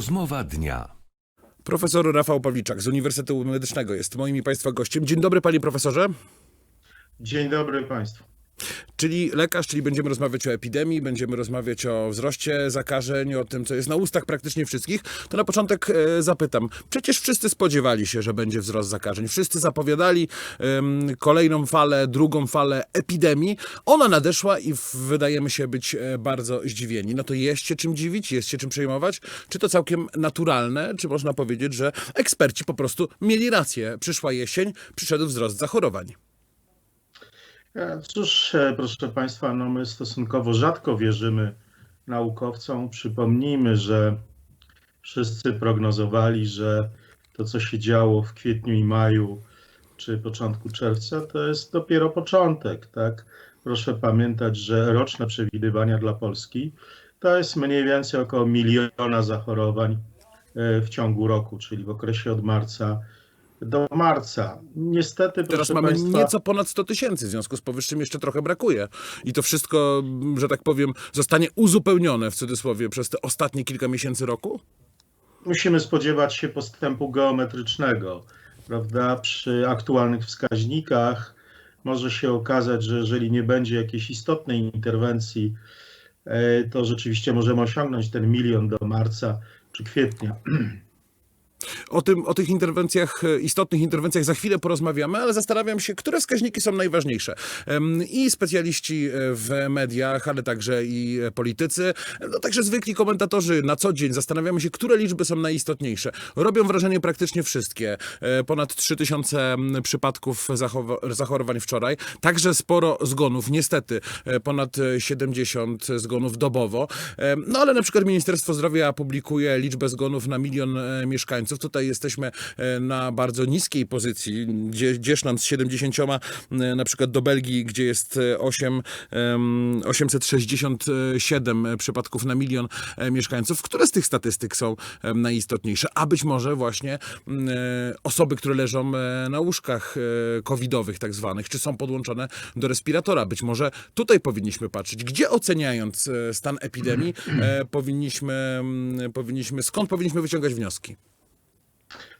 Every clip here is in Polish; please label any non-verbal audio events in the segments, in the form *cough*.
Rozmowa dnia. Profesor Rafał Pawliczak z Uniwersytetu Medycznego jest moim i Państwa gościem. Dzień dobry, panie profesorze. Dzień dobry Państwu. Czyli lekarz, czyli będziemy rozmawiać o epidemii, będziemy rozmawiać o wzroście zakażeń, o tym, co jest na ustach praktycznie wszystkich. To na początek e, zapytam. Przecież wszyscy spodziewali się, że będzie wzrost zakażeń. Wszyscy zapowiadali kolejną falę, drugą falę epidemii. Ona nadeszła i wydajemy się być e, bardzo zdziwieni. No to jest się czym dziwić, jest się czym przejmować? Czy to całkiem naturalne? Czy można powiedzieć, że eksperci po prostu mieli rację? Przyszła jesień, przyszedł wzrost zachorowań. E, Cóż, e, proszę Państwa, no my stosunkowo rzadko wierzymy naukowcom. Przypomnijmy, że wszyscy prognozowali, że to, co się działo w kwietniu i maju, czy początku czerwca, to jest dopiero początek, tak? Proszę pamiętać, że roczne przewidywania dla Polski to jest mniej więcej około miliona zachorowań e, w ciągu roku, czyli w okresie od marca do marca. Niestety, Teraz mamy Państwa, nieco ponad 100 tysięcy, w związku z powyższym jeszcze trochę brakuje. I to wszystko, że tak powiem, zostanie uzupełnione w cudzysłowie przez te ostatnie kilka miesięcy roku? musimy spodziewać się postępu geometrycznego, prawda? Przy aktualnych wskaźnikach może się okazać, że jeżeli nie będzie jakiejś istotnej interwencji, e, to rzeczywiście możemy osiągnąć ten milion do marca czy kwietnia. *clears throat* O, tym, o tych interwencjach, e, istotnych interwencjach za chwilę porozmawiamy, ale zastanawiam się, które wskaźniki są najważniejsze. I specjaliści e, w mediach, ale także i e, politycy, no także zwykli komentatorzy na co dzień zastanawiamy się, które liczby są najistotniejsze. Robią wrażenie praktycznie wszystkie. Ponad 3000 przypadków zachorowań wczoraj, także sporo zgonów, niestety ponad e, 70 zgonów dobowo. No ale na przykład Ministerstwo Zdrowia publikuje liczbę zgonów na milion e, mieszkańców. Tutaj jesteśmy e, na bardzo niskiej pozycji, gdzie, gdzież nam z 70 e, na przykład do Belgii, gdzie jest e, 8, em, 867 przypadków na milion e, mieszkańców. Które z tych statystyk są e, najistotniejsze? A być może właśnie e, osoby, które leżą e, na łóżkach e, covidowych tak zwanych, czy są podłączone do respiratora. Być może tutaj powinniśmy patrzeć, gdzie oceniając e, stan epidemii e, powinniśmy, powinniśmy, skąd powinniśmy wyciągać wnioski?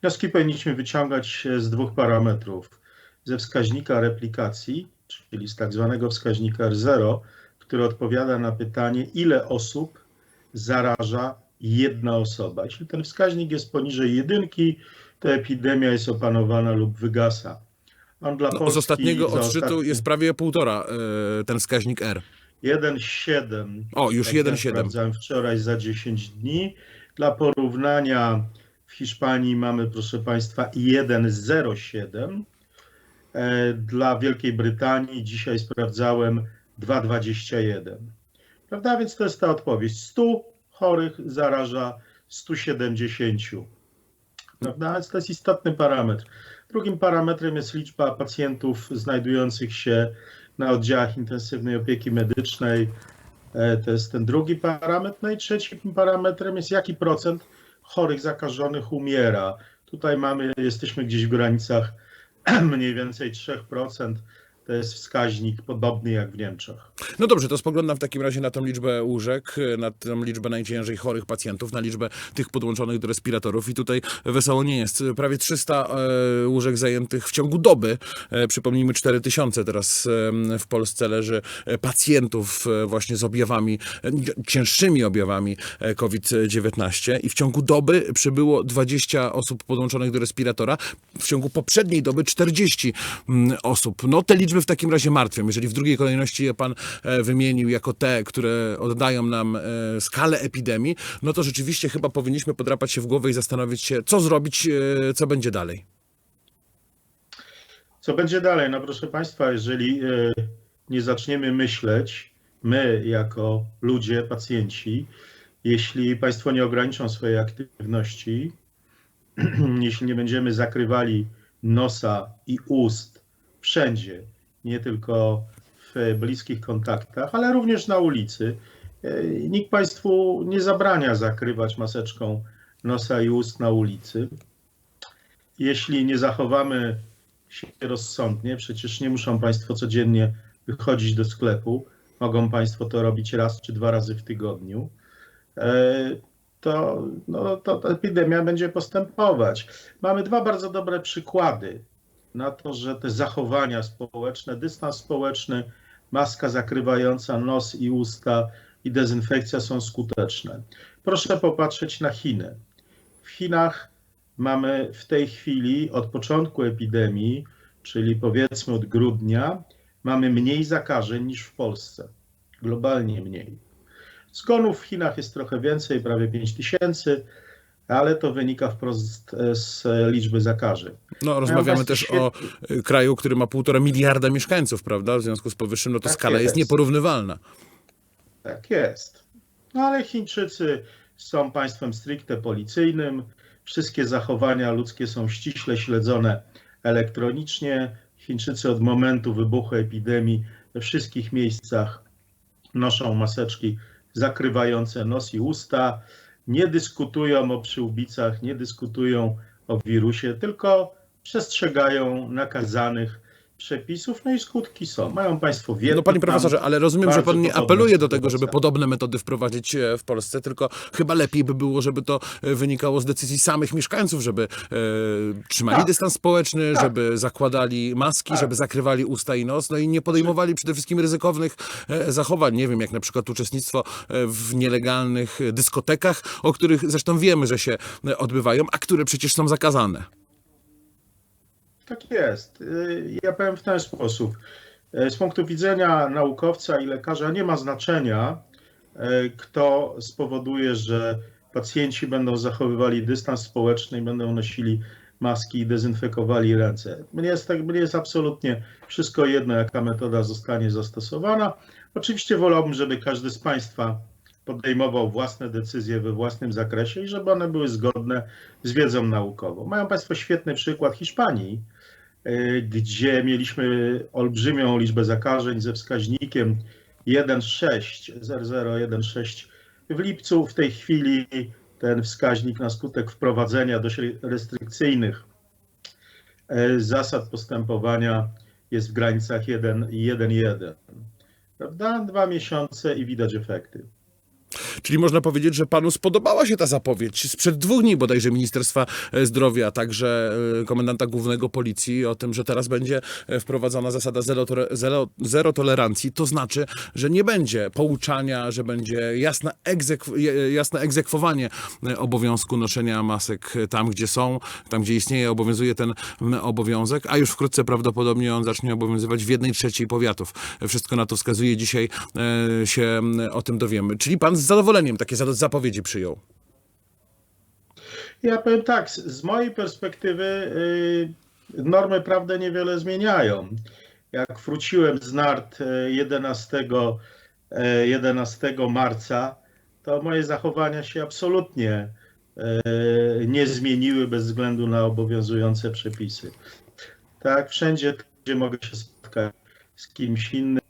Wnioski powinniśmy wyciągać z dwóch parametrów. Ze wskaźnika replikacji, czyli z tak zwanego wskaźnika R0, który odpowiada na pytanie, ile osób zaraża jedna osoba. Jeśli ten wskaźnik jest poniżej jedynki, to epidemia jest opanowana lub wygasa. On dla No, Polski z ostatniego odczytu ostatni- jest prawie półtora e, ten wskaźnik R. 1,7. O, już Tak jak 1,7. Sprawdzałem wczoraj za 10 dni. Dla porównania w Hiszpanii mamy, proszę Państwa, 1,07. E, Dla Wielkiej Brytanii dzisiaj sprawdzałem 2,21. Prawda? Więc to jest ta odpowiedź. 100 chorych zaraża 170. Prawda? Więc to jest istotny parametr. Drugim parametrem jest liczba pacjentów znajdujących się na oddziałach intensywnej opieki medycznej. E, To jest ten drugi parametr. No i trzecim parametrem jest jaki procent chorych zakażonych umiera. Tutaj mamy, jesteśmy gdzieś w granicach *clears throat* mniej więcej 3%. To jest wskaźnik podobny jak w Niemczech. No dobrze, to spoglądam w takim razie na tą liczbę łóżek, na tą liczbę najciężej chorych pacjentów, na liczbę tych podłączonych do respiratorów i tutaj wesoło nie jest. Prawie 300 e, łóżek zajętych w ciągu doby. E, przypomnijmy, 4000 teraz w Polsce leży e, pacjentów właśnie z objawami, cięższymi objawami e, COVID-19 i w ciągu doby przybyło 20 osób podłączonych do respiratora. W ciągu poprzedniej doby 40 mm, osób. No te liczby w takim razie martwią. Jeżeli w drugiej kolejności je pan e, wymienił jako te, które oddają nam e, skalę epidemii, no to rzeczywiście chyba powinniśmy podrapać się w głowę i zastanowić się, co zrobić, e, co będzie dalej. Co będzie dalej? No proszę Państwa, jeżeli nie zaczniemy myśleć, my jako ludzie, pacjenci, jeśli Państwo nie ograniczą swojej aktywności, *clears throat* jeśli nie będziemy zakrywali nosa i ust wszędzie, nie tylko w bliskich kontaktach, ale również na ulicy, e, nikt Państwu nie zabrania zakrywać maseczką nosa i ust na ulicy. Jeśli nie zachowamy się rozsądnie. Przecież nie muszą Państwo codziennie wychodzić do sklepu. Mogą Państwo to robić raz czy dwa razy w tygodniu. E, to, no, to epidemia będzie postępować. Mamy dwa bardzo dobre przykłady na to, że te zachowania społeczne, dystans społeczny, maska zakrywająca nos i usta i dezynfekcja są skuteczne. Proszę popatrzeć na Chiny. W Chinach mamy w tej chwili od początku epidemii, czyli powiedzmy od grudnia, mamy mniej zakażeń niż w Polsce. Globalnie mniej. Zgonów w Chinach jest trochę więcej, prawie 5 tysięcy, ale to wynika wprost e, z liczby zakażeń. No, rozmawiamy Państwo też o y, kraju, który ma półtora miliarda mieszkańców, prawda? W związku z powyższym, no to Tak skala jest jest. nieporównywalna. Tak jest. No ale Chińczycy są państwem stricte policyjnym. Wszystkie zachowania ludzkie są ściśle śledzone elektronicznie. Chińczycy od momentu wybuchu epidemii we wszystkich miejscach noszą maseczki zakrywające nos i usta. Nie dyskutują o przyłbicach, nie dyskutują o wirusie, tylko przestrzegają nakazanych przepisów, no i skutki są. Mają państwo Wietnam, No panie profesorze, ale rozumiem, że pan nie apeluje do tego, żeby podobne metody wprowadzić e, w Polsce, tylko chyba lepiej by było, żeby to e, wynikało z decyzji samych mieszkańców, żeby e, trzymali Tak. dystans społeczny, Tak. żeby zakładali maski, Tak. żeby zakrywali usta i nos, no i nie podejmowali przede wszystkim ryzykownych e, zachowań, nie wiem, jak na przykład uczestnictwo w nielegalnych dyskotekach, o których zresztą wiemy, że się odbywają, a które przecież są zakazane. Tak jest. Y, Ja powiem w ten sposób. Y, Z punktu widzenia naukowca i lekarza nie ma znaczenia, y, kto spowoduje, że pacjenci będą zachowywali dystans społeczny i będą nosili maski i dezynfekowali ręce. Mnie jest, tak, mnie jest absolutnie wszystko jedno, jaka metoda zostanie zastosowana. Oczywiście wolałbym, żeby każdy z Państwa podejmował własne decyzje we własnym zakresie i żeby one były zgodne z wiedzą naukową. Mają Państwo świetny przykład Hiszpanii, gdzie mieliśmy olbrzymią liczbę zakażeń ze wskaźnikiem 1,6, 0,016 w lipcu. W tej chwili ten wskaźnik na skutek wprowadzenia dość restrykcyjnych y, zasad postępowania jest w granicach 1,1. Prawda? Dwa miesiące i widać efekty. Czyli można powiedzieć, że panu spodobała się ta zapowiedź sprzed dwóch dni bodajże Ministerstwa e, Zdrowia, także e, komendanta głównego policji o tym, że teraz będzie e, wprowadzona zasada zero, zero, zero tolerancji. To znaczy, że nie będzie pouczania, że będzie jasne, egzekw- jasne egzekwowanie obowiązku noszenia masek tam, gdzie są, tam, gdzie istnieje, obowiązuje ten obowiązek, a już wkrótce prawdopodobnie on zacznie obowiązywać w jednej trzeciej powiatów. Wszystko na to wskazuje. Dzisiaj się o tym dowiemy. Czyli pan z zadowoleniem takie zado- zapowiedzi przyjął. Ja powiem tak, z- mojej perspektywy y, normy prawne niewiele zmieniają. Jak wróciłem z nart y, 11, y, 11 marca, to moje zachowania się absolutnie y, nie zmieniły bez względu na obowiązujące przepisy. Tak, wszędzie, gdzie mogę się spotkać z kimś innym,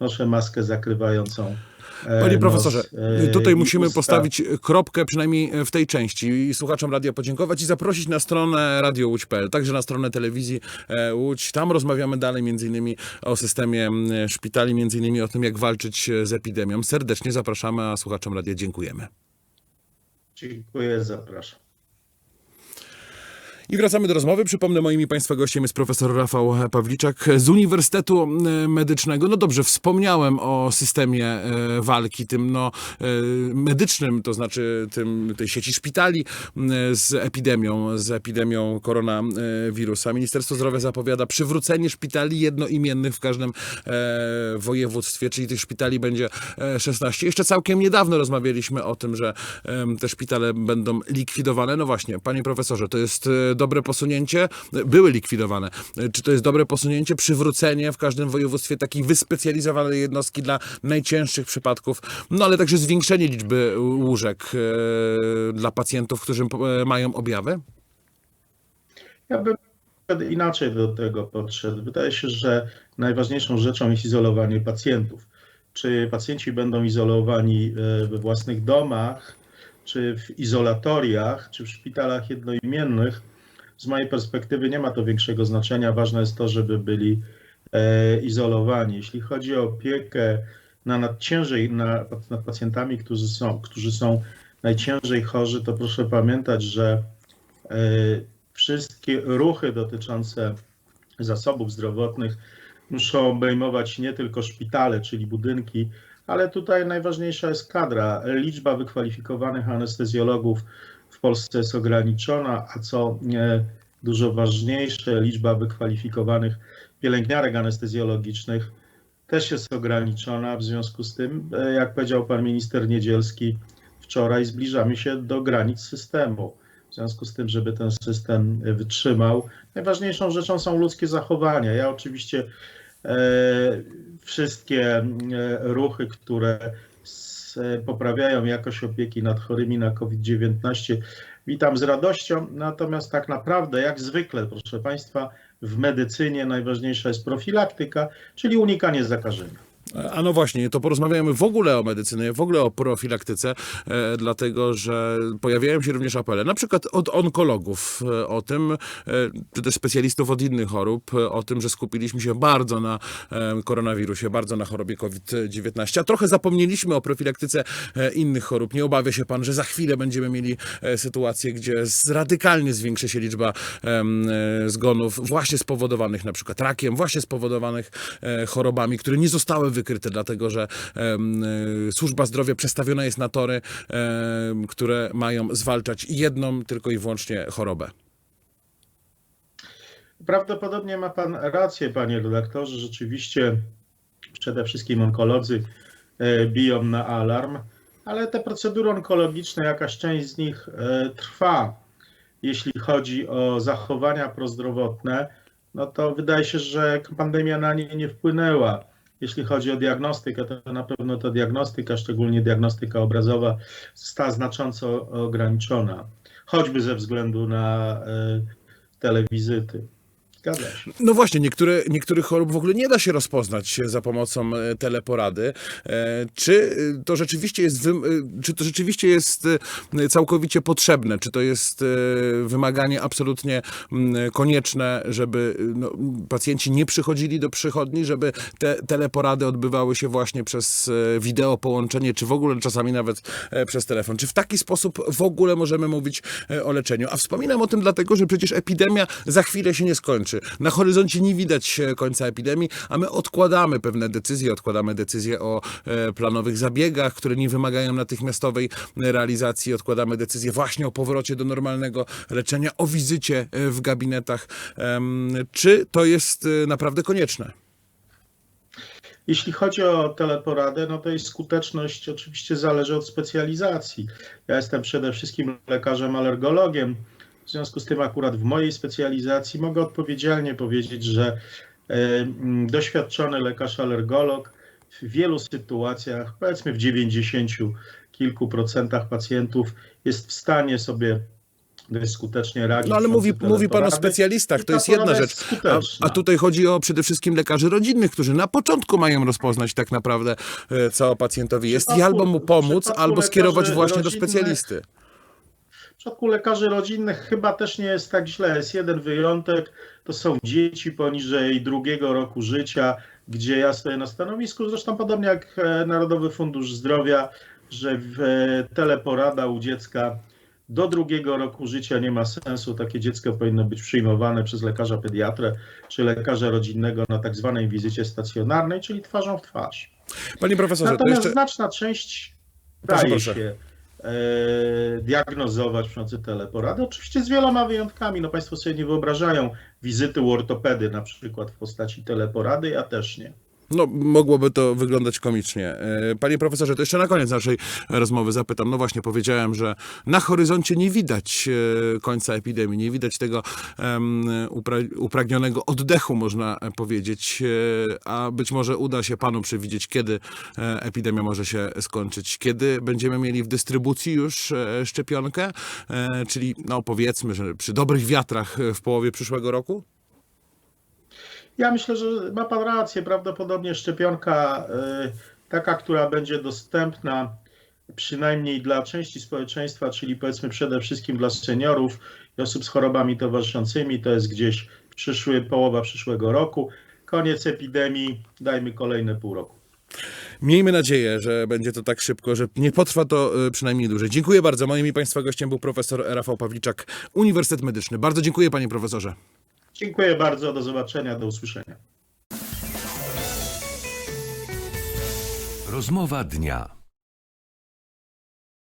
noszę maskę zakrywającą. E, Panie nos, profesorze, e, tutaj musimy usta. postawić kropkę przynajmniej w tej części i słuchaczom radia podziękować i zaprosić na stronę Radio Łódź.pl, także na stronę telewizji e, Łódź. Tam rozmawiamy dalej między innymi o systemie szpitali, między innymi o tym, jak walczyć e, z epidemią. Serdecznie zapraszamy, a słuchaczom radia dziękujemy. Dziękuję, zapraszam. I wracamy do rozmowy. Przypomnę, moimi Państwa gościem jest profesor Rafał Pawliczak z Uniwersytetu Medycznego. No dobrze, wspomniałem o systemie e, walki, tym no, e, medycznym, to znaczy tym, tej sieci szpitali z epidemią, z epidemią koronawirusa. Ministerstwo Zdrowia zapowiada przywrócenie szpitali jednoimiennych w każdym e, województwie, czyli tych szpitali będzie e, 16. Jeszcze całkiem niedawno rozmawialiśmy o tym, że te szpitale będą likwidowane. No właśnie, panie profesorze, to jest dobre posunięcie? Były likwidowane. Czy to jest dobre posunięcie, przywrócenie w każdym województwie takiej wyspecjalizowanej jednostki dla najcięższych przypadków, no ale także zwiększenie liczby łóżek e, dla pacjentów, którzy e, mają objawy? Ja bym inaczej do tego podszedł. Wydaje się, że najważniejszą rzeczą jest izolowanie pacjentów. Czy pacjenci będą izolowani e, we własnych domach, czy w izolatoriach, czy w szpitalach jednoimiennych, z mojej perspektywy nie ma to większego znaczenia. Ważne jest to, żeby byli e, izolowani. Jeśli chodzi o opiekę na nadciężej, na, nad pacjentami, którzy są, którzy są najciężej chorzy, to proszę pamiętać, że e, wszystkie ruchy dotyczące zasobów zdrowotnych muszą obejmować nie tylko szpitale, czyli budynki, ale tutaj najważniejsza jest kadra. Liczba wykwalifikowanych anestezjologów w Polsce jest ograniczona, a co e, dużo ważniejsze, liczba wykwalifikowanych pielęgniarek anestezjologicznych też jest ograniczona. W związku z tym, e, jak powiedział pan minister Niedzielski wczoraj, zbliżamy się do granic systemu. W związku z tym, żeby ten system wytrzymał, najważniejszą rzeczą są ludzkie zachowania. Ja oczywiście e, wszystkie ruchy, które s- poprawiają jakość opieki nad chorymi na COVID-19, witam z radością. Natomiast tak naprawdę, jak zwykle, proszę Państwa, w medycynie najważniejsza jest profilaktyka, czyli unikanie zakażenia. A no właśnie, to porozmawiamy w ogóle o medycynie, w ogóle o profilaktyce, e, dlatego że pojawiają się również apele, na przykład od onkologów e, o tym, e, czy też specjalistów od innych chorób, o tym, że skupiliśmy się bardzo na koronawirusie, bardzo na chorobie COVID-19, a trochę zapomnieliśmy o profilaktyce innych chorób. Nie obawia się pan, że za chwilę będziemy mieli sytuację, gdzie radykalnie zwiększy się liczba zgonów właśnie spowodowanych na przykład rakiem, właśnie spowodowanych chorobami, które nie zostały wykryte, dlatego że e, służba zdrowia przestawiona jest na tory, które mają zwalczać jedną tylko i wyłącznie chorobę. Prawdopodobnie ma Pan rację, Panie redaktorze. Rzeczywiście przede wszystkim onkolodzy e, biją na alarm, ale te procedury onkologiczne, jakaś część z nich e, trwa. Jeśli chodzi o zachowania prozdrowotne, no to wydaje się, że pandemia na nie nie wpłynęła. Jeśli chodzi o diagnostykę, to na pewno ta diagnostyka, szczególnie diagnostyka obrazowa, została znacząco ograniczona, choćby ze względu na e, telewizyty. Zgadza się. No właśnie, niektóre, niektórych chorób w ogóle nie da się rozpoznać za pomocą e, teleporady. E, Czy e, to rzeczywiście jest, e, czy to rzeczywiście jest e, całkowicie potrzebne? Czy to jest e, wymaganie absolutnie mm, konieczne, żeby e, no, pacjenci nie przychodzili do przychodni, żeby te teleporady odbywały się właśnie przez e, wideo połączenie, czy w ogóle czasami nawet e, przez telefon? Czy w taki sposób w ogóle możemy mówić e, o leczeniu? A wspominam o tym dlatego, że przecież epidemia za chwilę się nie skończy. Na horyzoncie nie widać e, końca epidemii, a my odkładamy pewne decyzje, odkładamy decyzje o e, planowych zabiegach, które nie wymagają natychmiastowej e, realizacji, odkładamy decyzje właśnie o powrocie do normalnego leczenia, o wizycie w gabinetach. Czy to jest naprawdę konieczne? Jeśli chodzi o teleporadę, no to jej skuteczność oczywiście zależy od specjalizacji. Ja jestem przede wszystkim lekarzem alergologiem. W związku z tym akurat w mojej specjalizacji mogę odpowiedzialnie powiedzieć, że e, doświadczony lekarz alergolog w wielu sytuacjach, powiedzmy w 90 kilku procentach pacjentów jest w stanie sobie skutecznie radzić. No ale mówi, mówi pan o specjalistach, I to jest jedna rzecz. jest A, a tutaj chodzi o przede wszystkim lekarzy rodzinnych, którzy na początku mają rozpoznać tak naprawdę, e, co pacjentowi jest i przypadku- albo mu pomóc, albo skierować właśnie do specjalisty. W przypadku lekarzy rodzinnych chyba też nie jest tak źle. Jest jeden wyjątek, to są dzieci poniżej drugiego roku życia, gdzie ja stoję na stanowisku, zresztą podobnie jak e, Narodowy Fundusz Zdrowia, że w, e, teleporada u dziecka do drugiego roku życia nie ma sensu. Takie dziecko powinno być przyjmowane przez lekarza pediatrę czy lekarza rodzinnego na tak zwanej wizycie stacjonarnej, czyli twarzą w twarz. Panie profesorze, to Natomiast jeszcze... znaczna część Proszę, daje proszę. się e, diagnozować przy teleporady. Oczywiście z wieloma wyjątkami. No Państwo sobie nie wyobrażają wizyty u ortopedy na przykład w postaci teleporady, ja też nie. No, mogłoby to wyglądać komicznie. E, Panie profesorze, to jeszcze na koniec naszej rozmowy zapytam. No właśnie, powiedziałem, że na horyzoncie nie widać e, końca epidemii, nie widać tego upragnionego oddechu, można powiedzieć, e, a być może uda się panu przewidzieć, kiedy epidemia może się skończyć, kiedy będziemy mieli w dystrybucji już szczepionkę, czyli no powiedzmy, że przy dobrych wiatrach w połowie przyszłego roku? Ja myślę, że ma Pan rację. Prawdopodobnie szczepionka e, taka, która będzie dostępna przynajmniej dla części społeczeństwa, czyli powiedzmy przede wszystkim dla seniorów i osób z chorobami towarzyszącymi, to jest gdzieś przyszły, połowa przyszłego roku. Koniec epidemii, dajmy kolejne pół roku. Miejmy nadzieję, że będzie to tak szybko, że nie potrwa to e, przynajmniej dłużej. Dziękuję bardzo. Moim i Państwa gościem był profesor Rafał Pawliczak, Uniwersytet Medyczny. Bardzo dziękuję panie profesorze. Dziękuję bardzo, do zobaczenia, do usłyszenia. Rozmowa dnia.